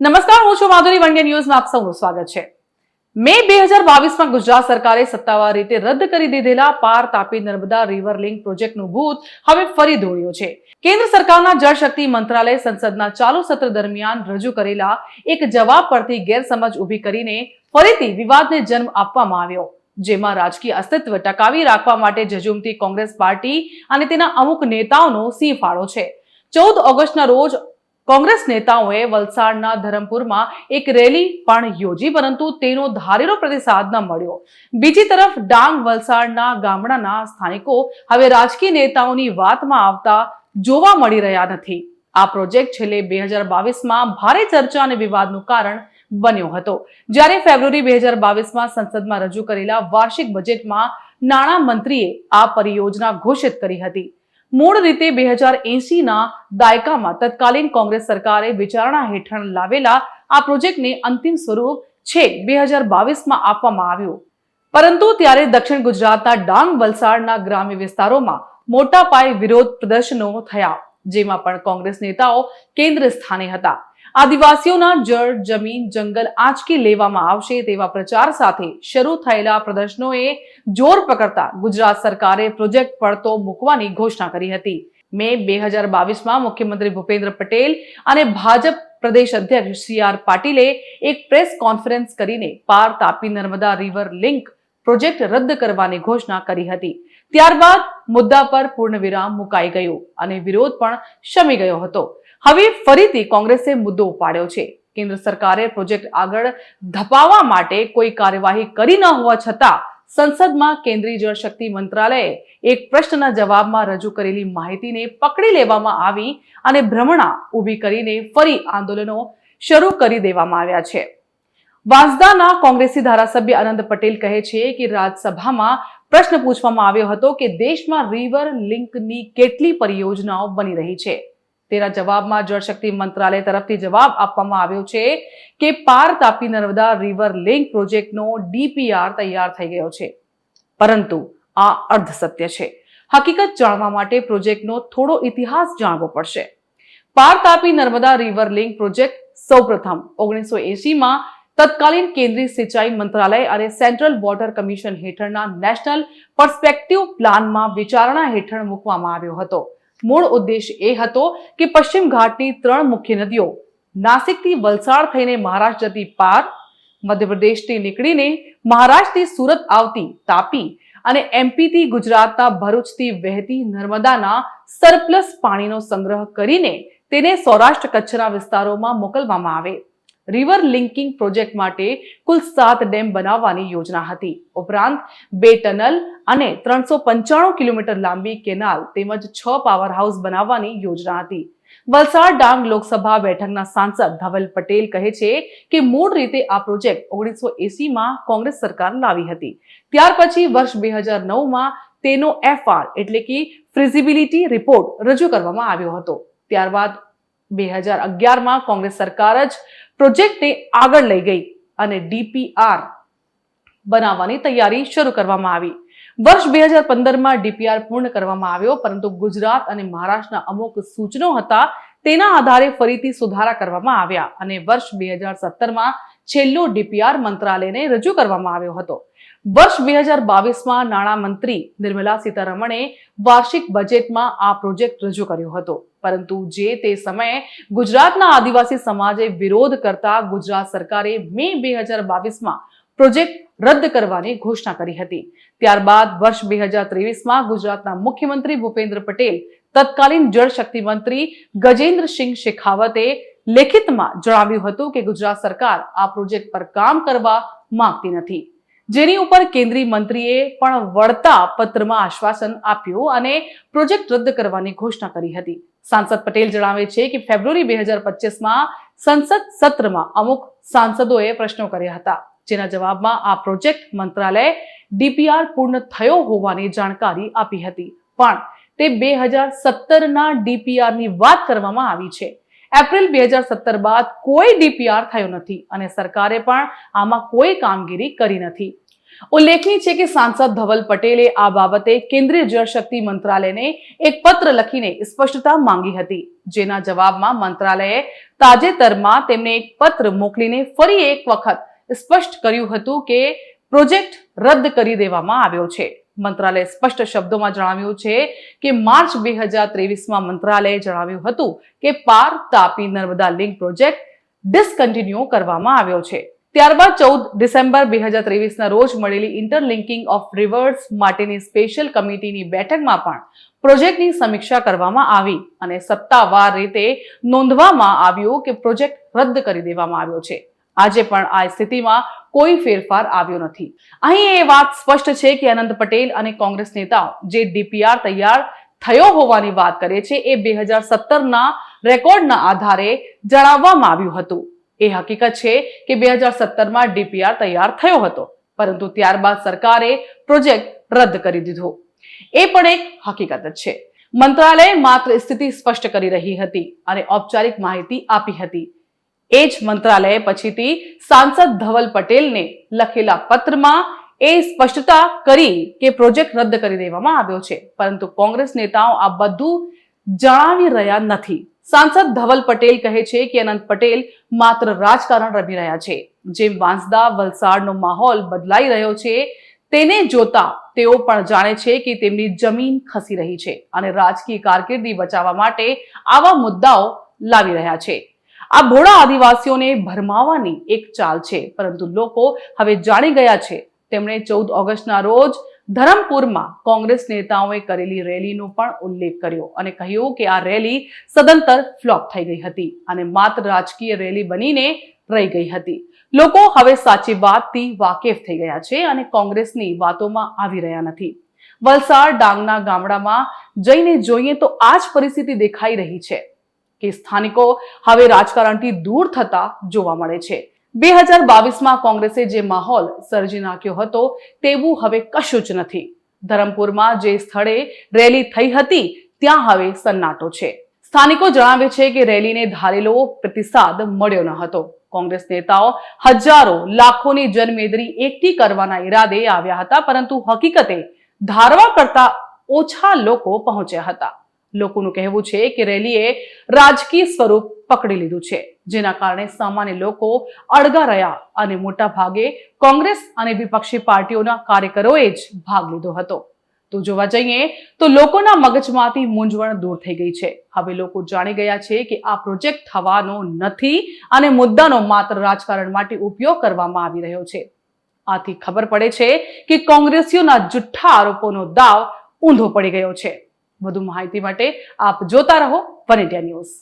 નમસ્કાર, હું છું માધુરી વંડે ન્યૂઝમાં આપ સૌનું સ્વાગત છે. મે બે હજાર બાવીસમાં ગુજરાત સરકારે સત્તાવાર રીતે રદ કરી દીધેલા પાર તાપી નર્મદા રિવર લિંક પ્રોજેક્ટનું ભૂત હવે ફરી દોડ્યું છે. કેન્દ્ર સરકારના જળશક્તિ મંત્રાલય સંસદના ચાલુ સત્ર દરમિયાન રજૂ કરેલા એક જવાબ પરથી ગેરસમજ ઊભી કરીને ફરીથી વિવાદને જન્મ આપવામાં આવ્યો. જેમાં રાજકીય અસ્તિત્વ ટકાવી રાખવા માટે જજુમતી કોંગ્રેસ પાર્ટી અને તેના અમુક નેતાઓનો સિંહ ફાળો છે. ચૌદ ઓગસ્ટના રોજ કોંગ્રેસ નેતાઓએ વલસાડના ધરમપુરમાં એક રેલી પણ યોજી, પરંતુ તેનો ધારેલો પ્રતિસાદ ન મળ્યો. બીજી તરફ, ડાંગ વલસાડના ગામડાના સ્થાનિકો હવે રાજકીય નેતાઓની વાતમાં આવતા જોવા મળી રહ્યા નથી. આ પ્રોજેક્ટ છેલ્લે બે હજાર બાવીસમાં ભારે ચર્ચા અને વિવાદનું કારણ બન્યો હતો. જ્યારે ફેબ્રુઆરી બે હજાર બાવીસમાં સંસદમાં રજૂ કરેલા વાર્ષિક બજેટમાં નાણાં મંત્રીએ આ પરિયોજના ઘોષિત કરી હતી. મૂળ રીતે બે હજાર એસીના દાયકામાં તત્કાલીન કોંગ્રેસ સરકારે વિચારણા હેઠળ લાવેલા આ પ્રોજેક્ટને અંતિમ સ્વરૂપ છે બે હજાર બાવીસમાં આપવામાં આવ્યું. પરંતુ ત્યારે દક્ષિણ ગુજરાતના ડાંગ વલસાડના ગ્રામ્ય વિસ્તારોમાં મોટા પાયે વિરોધ પ્રદર્શનો થયા, જેમાં પણ કોંગ્રેસ નેતાઓ કેન્દ્ર સ્થાને હતા. આદિવાસીઓના જળ, જમીન, જંગલ આંચકી લેવામાં આવશે તેવા પ્રચાર સાથે શરૂ થયેલા પ્રદર્શનોએ જોર પકડતા ગુજરાત સરકારે પ્રોજેક્ટ પડતો મૂકવાની ઘોષણા કરી હતી. મે બે હજાર બાવીસમાં મુખ્યમંત્રી ભૂપેન્દ્ર પટેલ અને ભાજપ પ્રદેશ અધ્યક્ષ સી આર પાટીલે એક પ્રેસ કોન્ફરન્સ કરીને Par Tapi Narmada river link project રદ કરવાની ઘોષણા કરી હતી. ત્યારબાદ મુદ્દા પર પૂર્ણ વિરામ મુકાઈ ગયો અને વિરોધ પણ શમી ગયો હતો. હવે ફરીથી કોંગ્રેસે મુદ્દો ઉપાડ્યો છે. કેન્દ્ર સરકારે પ્રોજેક્ટ આગળ ધપાવવા માટે કોઈ કાર્યવાહી કરી ન હોવા છતાં સંસદમાં કેન્દ્રીય જળશક્તિ મંત્રાલયે એક પ્રશ્નના જવાબમાં રજૂ કરેલી માહિતીને પકડી લેવામાં આવી અને ભ્રમણા ઊભી કરીને ફરી આંદોલનો શરૂ કરી દેવામાં આવ્યા છે. વાંસદાના કોંગ્રેસી ધારાસભ્ય આનંદ પટેલ કહે છે કે રાજ્યસભામાં પ્રશ્ન પૂછવામાં આવ્યો હતો કે દેશમાં રિવર લિંકની કેટલી પરિયોજનાઓ બની રહી છે. તેના જવાબમાં જળશક્તિ મંત્રાલય તરફથી જવાબ આપવામાં આવ્યો છે કે પાર તાપી નર્મદા રિવર લિંક પ્રોજેક્ટનો ડીપીઆર તૈયાર થઈ ગયો છે. પરંતુ આ અર્ધ સત્ય છે. હકીકત જાણવા માટે પ્રોજેક્ટનો થોડો ઇતિહાસ જાણવો પડશે. Par Tapi Narmada river link project સૌપ્રથમ ઓગણીસો એસીમાં તત્કાલીન કેન્દ્રીય સિંચાઈ મંત્રાલય અને સેન્ટ્રલ વોટર કમિશન હેઠળના નેશનલ પર્સપેક્ટિવ પ્લાનમાં વિચારણા હેઠળ મૂકવામાં આવ્યો હતો. મૂળ ઉદ્દેશ એ હતો કે પશ્ચિમ ઘાટની ત્રણ મુખ્ય નદીઓ, નાસિકથી વલસાડ થઈને મહારાષ્ટ્ર જતી પાર, મધ્યપ્રદેશથી નીકળીને મહારાષ્ટ્રથી સુરત આવતી તાપી અને એમપીથી ગુજરાતના ભરૂચથી વહેતી નર્મદાના સરપ્લસ પાણીનો સંગ્રહ કરીને તેને સૌરાષ્ટ્ર કચ્છના વિસ્તારોમાં મોકલવામાં આવે. રિવર લિંકિંગ પ્રોજેક્ટ માટે કુલ સાત ડેમ બનાવવાની યોજના હતી. ઉપરાંત બે ટનલ અને ત્રણસો પંચાણું કિલોમીટર લાંબી કેનાલ તેમજ છ પાવર હાઉસ બનાવવાની યોજના હતી. વલસાડ ડાંગ લોકસભા બેઠકના સાંસદ ધવલ પટેલ કહે છે કે મૂળ રીતે આ પ્રોજેક્ટ ઓગણીસો એસીમાં કોંગ્રેસ સરકાર લાવી હતી. ત્યાર પછી વર્ષ બે હજાર નવમાં તેનો એફઆર એટલે કે ફ્રિઝિબિલિટી રિપોર્ટ રજૂ કરવામાં આવ્યો હતો. ત્યારબાદ બે હજાર અગિયારમાં કોંગ્રેસ સરકાર જ પ્રોજેક્ટને આગળ લઈ ગઈ અને ડીપીઆર બનાવવાની તૈયારી શરૂ કરવામાં આવી. વર્ષ બે હજાર પંદરમાં ડીપીઆર પૂર્ણ કરવામાં આવ્યો, પરંતુ ગુજરાત અને મહારાષ્ટ્રના અમુક સૂચનો હતા તેના આધારે ફરીથી સુધારા કરવામાં આવ્યા અને વર્ષ બે હજાર સત્તરમાં છેલ્લો ડીપીઆર મંત્રાલયને રજૂ કરવામાં આવ્યો હતો. વર્ષ બે હજાર બાવીસમાં નાણામંત્રી નિર્મલા સીતારમણે વાર્ષિક બજેટમાં આ પ્રોજેક્ટ રજૂ કર્યો હતો. પરંતુ જે તે સમયે ગુજરાતના આદિવાસી સમાજે વિરોધ કરતા ગુજરાત સરકારે મે બે હજાર બાવીસમાં પ્રોજેક્ટ રદ કરવાની ઘોષણા કરી હતી. ત્યારબાદ વર્ષ બે હજાર ત્રેવીસમાં ગુજરાતના મુખ્યમંત્રી ભૂપેન્દ્ર પટેલ, તત્કાલીન જળશક્તિ મંત્રી ગજેન્દ્રસિંહ શેખાવતે લેખિતમાં જણાવ્યું હતું કે ગુજરાત સરકાર આ પ્રોજેક્ટ પર કામ કરવા માંગતી નથી. જેની ઉપર કેન્દ્રીય મંત્રીએ પણ વળતા પત્રમાં આશ્વાસન આપ્યું અને પ્રોજેક્ટ રદ કરવાની ઘોષણા કરી હતી. સાંસદ પટેલ જણાવે છે કે ફેબ્રુઆરી બે હજાર પચીસમાં સંસદ સત્રમાં અમુક સાંસદોએ પ્રશ્નો કર્યા હતા. જેના જવાબમાં આ પ્રોજેક્ટ મંત્રાલય ડીપીઆર પૂર્ણ થયો હોવાની જાણકારી આપી હતી. પણ તે બે હજાર સત્તરના ડીપીઆરની વાત કરવામાં આવી છે. એપ્રિલ બે હજાર સત્તર બાદ કોઈ ડીપીઆર થયો નથી અને સરકારે પણ આમાં કોઈ કામગીરી કરી નથી. ઉલ્લેખનીય છે કે સાંસદ ધવલ પટેલે આ બાબતે કેન્દ્રીય જળશક્તિ મંત્રાલયને એક પત્ર લખીને સ્પષ્ટતા માંગી હતી, જેના જવાબમાં મંત્રાલયે તાજેતરમાં તેમને એક પત્ર મોકલીને ફરી એક વખત સ્પષ્ટ કર્યું હતું કે પ્રોજેક્ટ રદ કરી દેવામાં આવ્યો છે. મંત્રાલયે સ્પષ્ટ શબ્દોમાં જણાવ્યું છે કે માર્ચ બે હજાર ત્રેવીસમાં મંત્રાલયે જણાવ્યું હતું કે Par Tapi Narmada link project discontinue કરવામાં આવ્યો છે. ત્યારબાદ ચૌદ ડિસેમ્બર બે હજાર ત્રેવીસના રોજ મળેલી ઇન્ટરલિંકિંગ ઓફ રિવર્સ માટેની સ્પેશિયલ કમિટીની બેઠકમાં પણ પ્રોજેક્ટની સમીક્ષા કરવામાં આવી અને સત્તાવાર રીતે નોંધવામાં આવ્યું કે પ્રોજેક્ટ રદ કરી દેવામાં આવ્યો છે. આજે પણ આ સ્થિતિમાં કોઈ ફેરફાર આવ્યો નથી. અહીં એ વાત સ્પષ્ટ છે કે અનંત પટેલ અને કોંગ્રેસ નેતાઓ જે ડીપીઆર તૈયાર થયો હોવાની વાત કરે છે, એ બે હજાર સત્તરના રેકોર્ડના આધારે જણાવવામાં આવ્યું હતું. એ હકીકત છે કે બે હજાર સત્તરમાં ડીપીઆર તૈયાર થયો હતો, પરંતુ ત્યારબાદ સરકારે પ્રોજેક્ટ રદ કરી દીધો. એ પણ એક હકીકત જ છે. મંત્રાલયે માત્ર સ્થિતિ સ્પષ્ટ કરી રહી હતી અને ઔપચારિક માહિતી આપી હતી. એ જ મંત્રાલયે પછીથી સાંસદ ધવલ પટેલને લખેલા પત્રમાં એ સ્પષ્ટતા કરી કે પ્રોજેક્ટ રદ કરી દેવામાં આવ્યો છે. પરંતુ કોંગ્રેસ નેતાઓ આ બધું જણાવી રહ્યા નથી. સાંસદ ધવલ પટેલ કહે છે કે અનંત પટેલ માત્ર રાજકારણ રમી રહ્યા છે. જેમ વાંસદા વલસાડનો માહોલ બદલાઈ રહ્યો છે, તેને જોતા તેઓ પણ જાણે છે કે તેમની જમીન ખસી રહી છે અને રાજકીય કારકિર્દી બચાવવા માટે આવા મુદ્દાઓ લાવી રહ્યા છે. આ ભોળા આદિવાસીઓને ભરમાવાની એક ચાલ છે, પરંતુ લોકો હવે જાણી ગયા છે. તેમણે ચૌદ ઓગસ્ટના રોજ ધરમપુરમાં કોંગ્રેસ નેતાઓએ કરેલી રેલીનો પણ ઉલ્લેખ કર્યો અને કહ્યું કે આ રેલી સદંતર ફ્લોપ થઈ ગઈ હતી અને માત્ર રાજકીય રેલી બનીને રહી ગઈ હતી. લોકો હવે સાચી વાતથી વાકેફ થઈ ગયા છે અને કોંગ્રેસની વાતોમાં આવી રહ્યા નથી. વલસાડ ડાંગના ગામડામાં જઈને જોઈએ તો આ જ પરિસ્થિતિ દેખાઈ રહી છે. કે સ્થાનિકો હવે રાજકારણથી દૂર થતા જોવા મળે છે. બે હજાર બાવીસમાં કોંગ્રેસે જે માહોલ સર્જી નાખ્યો હતો તેવું હવે કશું જ નથી. ધરમપુરમાં જે સ્થળે રેલી થઈ હતી, ત્યાં હવે સન્નાટો છે. સ્થાનિકો જણાવે છે કે રેલીને ધારેલો પ્રતિસાદ મળ્યો ન હતો. કોંગ્રેસ નેતાઓ હજારો લાખોની જનમેદરી એકઠી કરવાના ઈરાદે આવ્યા હતા, પરંતુ હકીકતે ધારવા કરતા ઓછા લોકો પહોંચ્યા હતા. લોકોનું કહેવું છે કે રેલીએ રાજકીય સ્વરૂપ પકડી લીધું છે. જેના કારણે સામાન્ય લોકો અળગા રહ્યા અને મોટા ભાગે કોંગ્રેસ અને વિપક્ષી પાર્ટીઓના કાર્યકરોએ જ ભાગ લીધો હતો. તો જોવા જઈએ તો લોકોના મગજમાંથી મૂંઝવણ દૂર થઈ ગઈ છે. હવે લોકો જાણી ગયા છે કે આ પ્રોજેક્ટ થવાનો નથી અને મુદ્દાનો માત્ર રાજકારણ માટે ઉપયોગ કરવામાં આવી રહ્યો છે. આથી ખબર પડે છે કે કોંગ્રેસીઓના જુઠ્ઠા આરોપોનો દાવ ઊંધો પડી ગયો છે. વધુ માહિતી માટે આપ જોતા રહો વન ઇન્ડિયા ન્યૂઝ.